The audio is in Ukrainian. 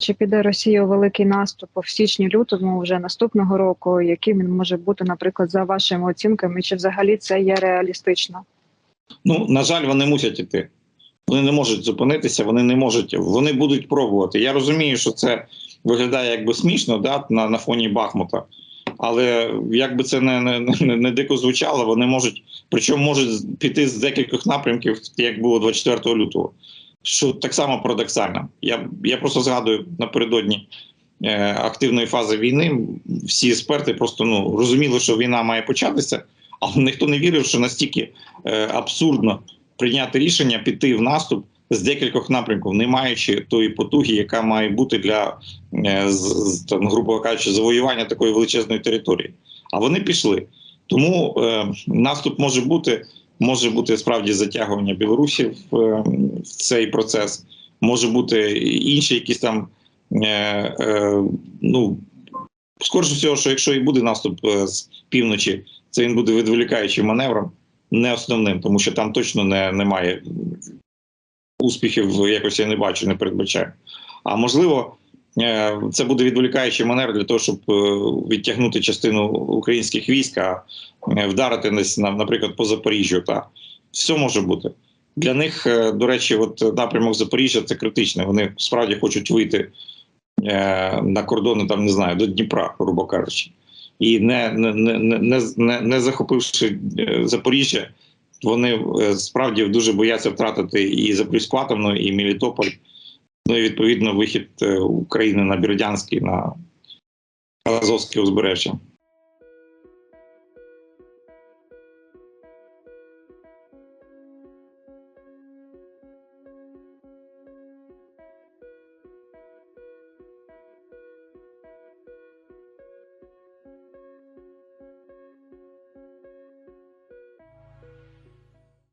Чи піде Росія у великий наступ в січні-лютому вже наступного року? Яким він може бути, наприклад, за вашими оцінками? Чи взагалі це є реалістично? Ну на жаль, вони мусять іти. Вони не можуть зупинитися, вони не можуть, вони будуть пробувати. Я розумію, що це виглядає якби смішно, да, на, на фоні Бахмута. Але як би це не, не, не, не дико звучало, вони можуть, причому можуть піти з декількох напрямків, як було 24 лютого. Що так само парадоксально. Я, я просто згадую напередодні е, активної фази війни. Всі експерти просто ну, розуміли, що війна має початися, але ніхто не вірив, що настільки е, абсурдно прийняти рішення піти в наступ з декількох напрямків, не маючи тої потуги, яка має бути для е, там, грубо кажучи, завоювання такої величезної території. А вони пішли. Тому е, наступ може бути, може бути справді затягування Білорусі в, е, в цей процес, може бути інші якісь там. Е, е, ну, скоріше всього, що якщо і буде наступ з півночі, це він буде відволікаючим маневром, не основним, тому що там точно не, немає успіхів, якось я не бачу, не передбачаю. А можливо, це буде відволікаючий маневр для того, щоб е, відтягнути частину українських військ, а е, вдарити десь, наприклад, по Запоріжжю. Та все може бути. Для них, е, до речі, от напрямок Запоріжжя це критичне. Вони справді хочуть вийти е, на кордони, там не знаю, до Дніпра, грубо кажучи. І не, не, не, не, не, захопивши е, Запоріжжя, вони е, справді дуже бояться втратити і Запорізьку атомну, і Мелітополь. Ну і відповідно вихід е, України на Бердянський, на Азовське узбережжя.